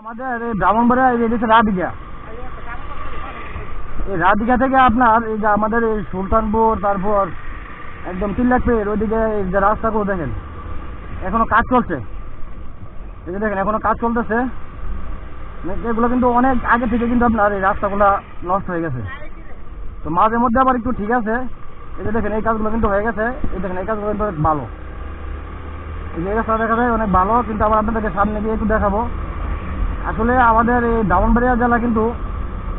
আমাদের ব্রাহ্মণবাড়িয়া রাধিকা। এই রাধিকা থেকে আপনার এই যে আমাদের এই সুলতানপুর, তারপর একদম তিন পেয়ের ওইদিকে যে রাস্তাগুলো দেখেন, এখনও কাজ চলছে। এই যে দেখেন, এখনও কাজ চলতেছে। এগুলো কিন্তু অনেক আগে থেকে কিন্তু আপনার এই রাস্তাগুলো নষ্ট হয়ে গেছে। তো মাঝে মধ্যে আবার একটু ঠিক আছে। এই যে দেখেন, এই কাজগুলো কিন্তু হয়ে গেছে। এই দেখেন, এই কাজগুলো কিন্তু অনেক ভালো। এই রাস্তা দেখা যায় অনেক ভালো, কিন্তু আবার আপনাদেরকে সামনে গিয়ে একটু দেখাবো। আসলে আমাদের এই ব্রাহ্মণবাড়িয়া জেলা কিন্তু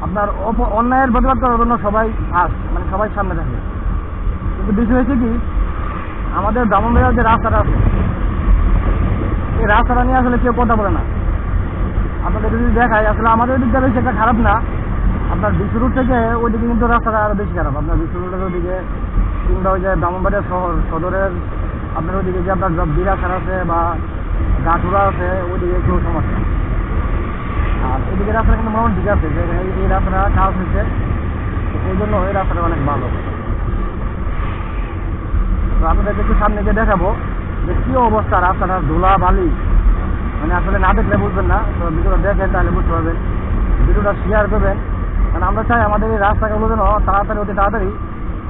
আপনার অন্যায়ের প্রতিবাদ করার জন্য সবাই ফার্স্ট মানে সবাই সামনে থাকে। কিন্তু বিষয় হয়েছে কি, আমাদের ব্রাহ্মণবাড়িয়ার যে রাস্তাটা আছে, এই রাস্তাটা নিয়ে আসলে কেউ কথা বলে না। আপনাদের যদি দেখায়, আসলে আমাদের দিকটা বেশি একটা খারাপ না। আপনার বিশ্ব রোড থেকে ওইদিকে কিন্তু রাস্তাটা আরও বেশি খারাপ। আপনার বিশ্ব রোডের ওইদিকে কিংবা ওই যে ব্রাহ্মণবাড়িয়া শহর, সদরের আপনার ওইদিকে যে আপনার বিরাসার আছে বা গাঠুরা আছে, ওইদিকে একটু সমস্যা আর এদিকে রাস্তাটা কিন্তু মোটামুটি ঠিক আছে, যে এই রাস্তাটা হয়েছে জন্য এই রাস্তাটা অনেক ভালো। তো আপনাদেরকে একটু সামনে গিয়ে দেখাবো যে কী অবস্থা রাস্তাটা ধুলা বালি মানে আসলে না দেখলে বুঝবেন না, তো ভিডিওটা দেখেন তাহলে বুঝতে পারবেন। ভিডিওটা শেয়ার করবেন। কারণ আমরা চাই আমাদের এই রাস্তাগুলো যেন তাড়াতাড়ি, অতি তাড়াতাড়ি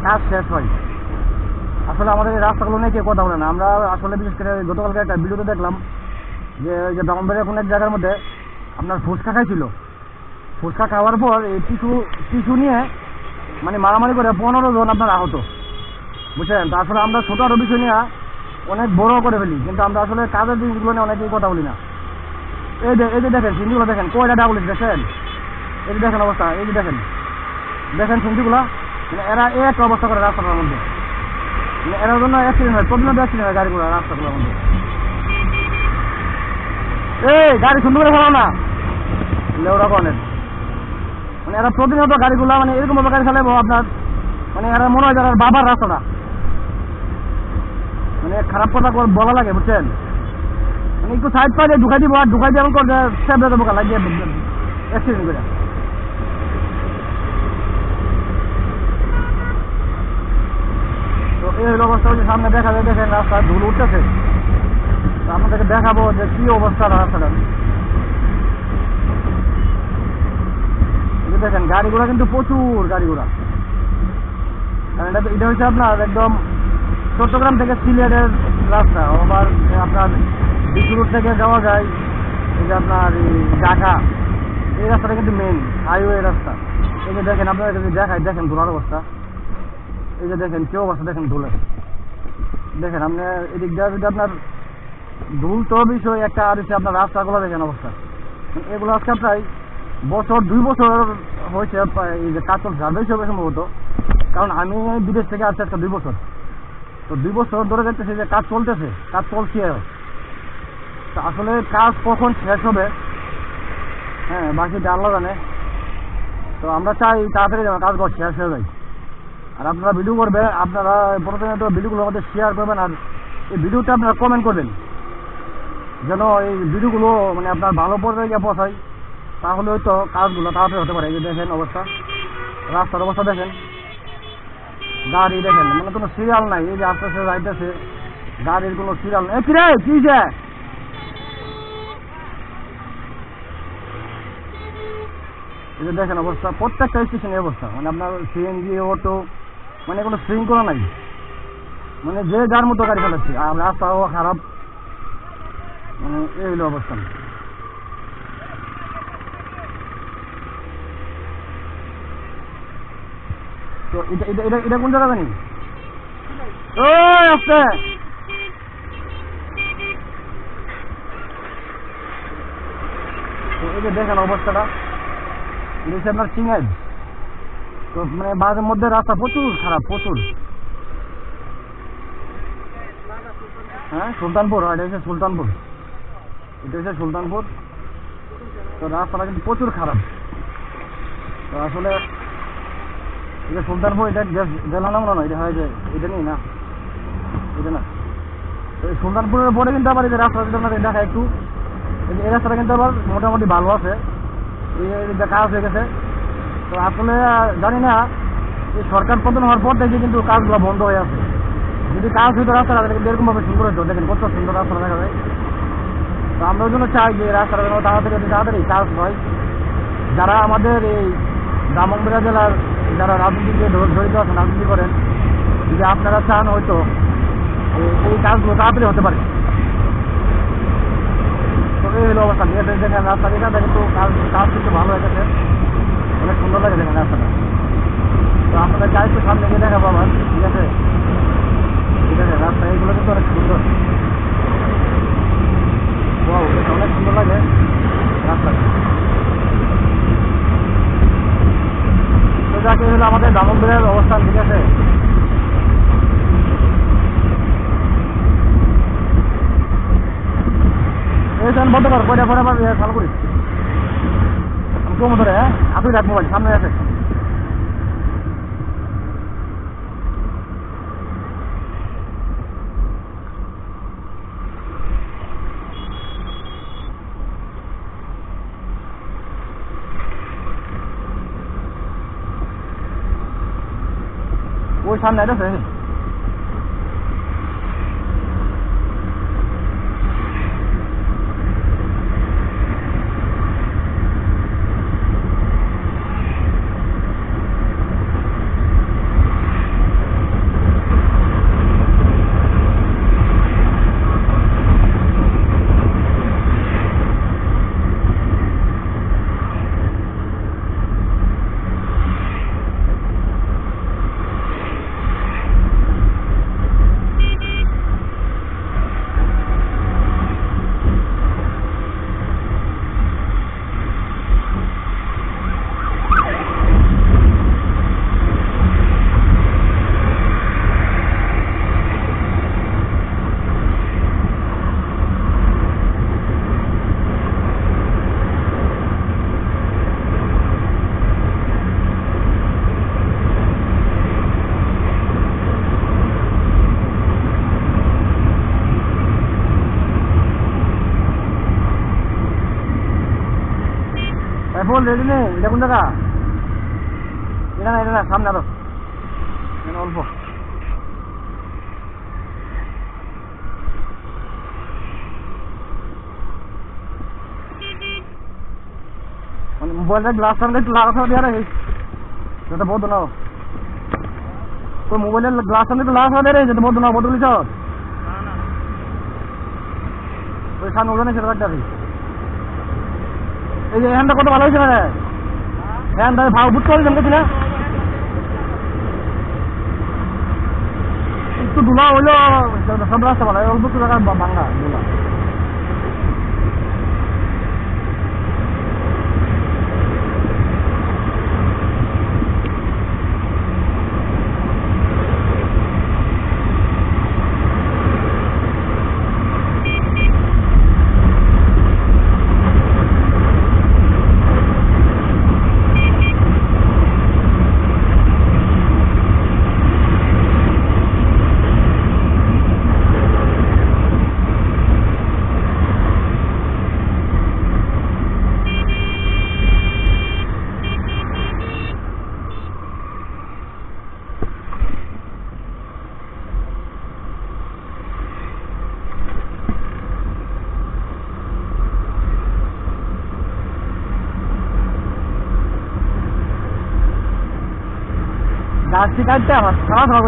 কাজ শেষ হয়। আসলে আমাদের এই রাস্তাগুলো নিয়ে কেউ কথা বলে না। আমরা আসলে বিশেষ করে গতকালকে একটা ভিডিওতে দেখলাম যে ওই যে কোনো এক জায়গার মধ্যে আপনার ফুচকা খাইছিল? ফুচকা খাওয়ার পর এই টিস্যু টিস্যু নিয়ে মানে মারামারি করে পনেরো জন আপনার আহত। বুঝছেন? তারপরে আমরা ছোটো আরও বিষয় নিয়ে অনেক বড় করে ফেলি, কিন্তু আমরা আসলে কাজের জিনিসগুলো নিয়ে অনেকেই কথা বলি না। এই যে এই যে দেখেন, সিন্ধিগুলো দেখেন, কয়টা ডাবলিস দেখেন? এই যে দেখেন অবস্থা, এই যে দেখেন। দেখেন সিন্ধিগুলো? মানে এরা এক অবস্থা করে রাস্তাটার মধ্যে। মানে এরা জন্য অ্যাক্সিডেন্ট হয় প্রতিনিয়ত অ্যাক্সিডেন্ট হয় গাড়িগুলো রাস্তাগুলোর মধ্যে। গাড়ি সুন্দর করে ফেলাও না। মানে এরা প্রতিনিয়ত গাড়িগুলা মানে এরকম ভাবে গাড়ি চালাবো আপনার। মানে এরা মনে হয় যারা বাবার রাস্তাটা মানে খারাপ কথা বলা লাগে, বুঝছেন? মানে একটু সাইড ঢুকাই দিব আর ঢুকাই দিয়ে করে দেবো অ্যাক্সিডেন্ট করে। তো এই হলো অবস্থা সামনে দেখা যায়, দেখেন রাস্তা ধুল উঠতেছে। আপনাদেরকে দেখাবো যে কি অবস্থা রাস্তাটা এই যে দেখেন, গাড়িগুলা কিন্তু প্রচুর গাড়িগুলা। কারণ এটা হচ্ছে আপনার একদম চট্টগ্রাম থেকে সিলেটের রাস্তা, আবার আপনার বিশুরুট থেকে যাওয়া যায়, এই যে আপনার ঢাকা। এই রাস্তাটা কিন্তু মেন হাইওয়ে রাস্তা। এই যে দেখেন আপনারা যদি দেখায় দেখেন ধুলার অবস্থা। এই যে দেখেন, কি অবস্থা দেখেন ধুলের দেখেন, আপনি এদিক দিয়ে যদি আপনার ধুল তো বিষয়, একটা আর হচ্ছে আপনার রাস্তাগুলো দেখেন অবস্থা। এগুলো আজকে প্রায় বছর, দুই বছর হয়েছে এই যে কাজ চলছে। আর বেশি হবে সম্ভবত, কারণ আমি বিদেশ থেকে আসছি আজকে দুই বছর। তো দুই বছর ধরে দেখতেছি যে কাজ চলতেছে, কাজ চলছে। তো আসলে কাজ কখন শেষ হবে হ্যাঁ বাকিটা আল্লাহ জানে। তো আমরা চাই তাড়াতাড়ি যেন কাজগুলো শেষ হয়ে যায়। আর আপনারা ভিডিও করবেন, আপনারা প্রথমত ভিডিওগুলো আমাদের শেয়ার করবেন, আর এই ভিডিওতে আপনারা কমেন্ট করবেন। যেন এই ভিডিওগুলো মানে আপনার ভালো পর্যায়ে গিয়ে পৌঁছায়, তাহলে হয়তো কাজগুলো তাড়াতাড়ি হতে পারে। এই যে দেখেন অবস্থা, রাস্তার অবস্থা দেখেন। গাড়ি দেখেন মানে কোনো সিরিয়াল নাই। এই যে আস্তে আস্তে যাইতেছে, গাড়ির কোনো সিরিয়াল নেই। কিরে, কি যে এই যে দেখেন অবস্থা, প্রত্যেকটা স্টেশনের অবস্থা। মানে আপনার সিএনজি অটো মানে কোনো শৃঙ্খলা নাই। মানে যে যার মতো গাড়ি চালাচ্ছে। আর রাস্তাও খারাপ। এই হলো অবস্থা তো এটা কোন জায়গা জানি? দেখেন অবস্থাটা। এটা আপনার চিঙ্গাই তো মানে মাঝে মধ্যে রাস্তা প্রচুর খারাপ, প্রচুর। হ্যাঁ সুলতানপুর, এটা হচ্ছে সুলতানপুর। এটা হচ্ছে সুলতানপুর। তো রাস্তাটা কিন্তু প্রচুর খারাপ। তো আসলে এটা সুলতানপুর, এটা জেলা নাম না এটা হয় যে এটা নেই না? এটা না? তো সুলতানপুরের পরে কিন্তু আবার এই যে রাস্তা যদি আপনাদের দেখা একটু, এই রাস্তাটা কিন্তু আবার মোটামুটি ভালো আছে। এই কাজ হয়ে গেছে। তো আসলে জানি না, এই সরকার পতন হওয়ার পর থেকে কিন্তু কাজগুলো বন্ধ হয়ে আছে। যদি কাজ হইতো রাস্তাটা তাহলে কিন্তু এরকম ভাবে সুন্দর হতো। দেখেন কত সুন্দর রাস্তা দেখা যায়। আমরা ওই জন্য চাই যে রাস্তাটা যেন তাড়াতাড়ি অতি তাড়াতাড়ি কাজ হয়। যারা আমাদের এই দামংবেড়া জেলার যারা রাজনীতিকে জ- জড়িত আছেন, রাজনীতি করেন, যদি আপনারা চান হয়তো এই- কাজগুলো তাড়াতাড়ি হতে পারে। তো এই হলো অবস্থা। ঠিক দেখেন, রাস্তা আছে কিন্তু কাজ কাজ কিন্তু ভালো গেছে। অনেক সুন্দর লাগে দেখেন রাস্তাটা। তো আপনাদের চাই একটু সামনে গিয়ে দেখাবো আবার, ঠিক আছে? ঠিক আছে, রাস্তা এইগুলো কিন্তু অনেক সুন্দর। অনেক সুন্দর লাগে। আমাদের দামোদরের অবস্থান, ঠিক আছে? এই ফ্যান বন্ধ কর, কয়টা পরে আবার চালু কম ধরে হ্যাঁ? আপনি রাখ মোবাইল, সামনে আছে। ওই সামনে আছে ফোন রেডি নেই? এটা কোন জায়গা? এটা না এটা না সামনে আরও। অল্প। মানে মোবাইলটা গ্লাস সামনে একটু লাগাতে হবে আরে যেটা বন্ধ নাও তো মোবাইলের গ্লাস সামনে একটু লাগাতে হবে রে যেটা বন্ধ নাও বন্ধ লিছ ওই সামনে ওখানে সেটা হবে এই যে হ্যান্ডটা কত ভালো হয়েছে মানে রে আমি ভালো বুট পারি জমকেছি না একটু ধুলা হইল সব রাস্তা ভালো অল্প একটু টাকা ভাঙা ধুলা। গাছটি কাটতে আমার খাওয়া খাওয়া